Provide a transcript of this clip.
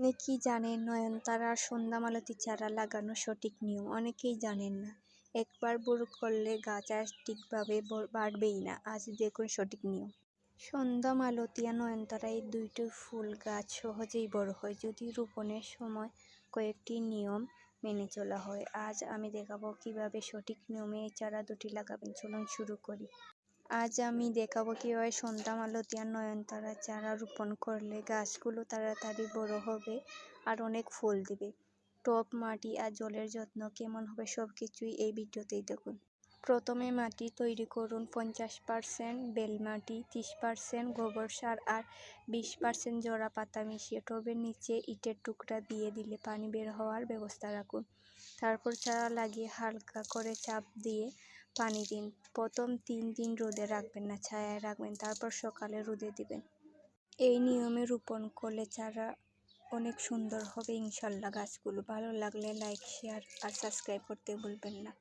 আপনি কি জানেন নয়নতারার সন্ধ্যামালতি চারা লাগানোর সঠিক নিয়ম। অনেকেই জানেন না। একবার ভুল করলে গাছ আর ঠিকভাবে বাড়বেই না। আজ দেখুন সঠিক নিয়ম। সন্ধ্যামালতি আর নয়নতারা এই দুইটি ফুল গাছ সহজেই বড় হয়, যদি রোপণের সময় কয়েকটি নিয়ম মেনে চলা হয়। আজ আমি দেখাবো কীভাবে সঠিক নিয়মে এই চারা দুটি লাগাবেন। চলুন শুরু করি। আজ আমি দেখাবো কীভাবে সন্ধ্যামালতি আর নয়নতারা চারা রোপণ করলে গাছগুলো তাড়াতাড়ি বড় হবে আর অনেক ফুল দিবে। টব মাটি আর জলের যত্ন কেমন হবে সব কিছুই এই ভিডিওতেই দেখুন। প্রথমে মাটি তৈরি করুন পঞ্চাশ পারসেন্ট, বেল মাটি তিরিশ পারসেন্ট, গোবর সার আর বিশ পারসেন্ট জোড়া পাতা মিশিয়ে টবের নিচে ইটের টুকরা দিয়ে দিলে পানি বের হওয়ার ব্যবস্থা রাখুন। তারপর চারা লাগিয়ে হালকা করে চাপ দিয়ে পানি দিন। প্রথম তিন দিন রোদে রাখবেন না, ছায়ায় রাখবেন, তারপর সকালে রোদে দিবেন। এই নিয়মে রোপণ করলে চারা অনেক সুন্দর হবে ইনশাল্লাহ গাছগুলো। ভালো লাগলে লাইক, শেয়ার আর সাবস্ক্রাইব করতে ভুলবেন না।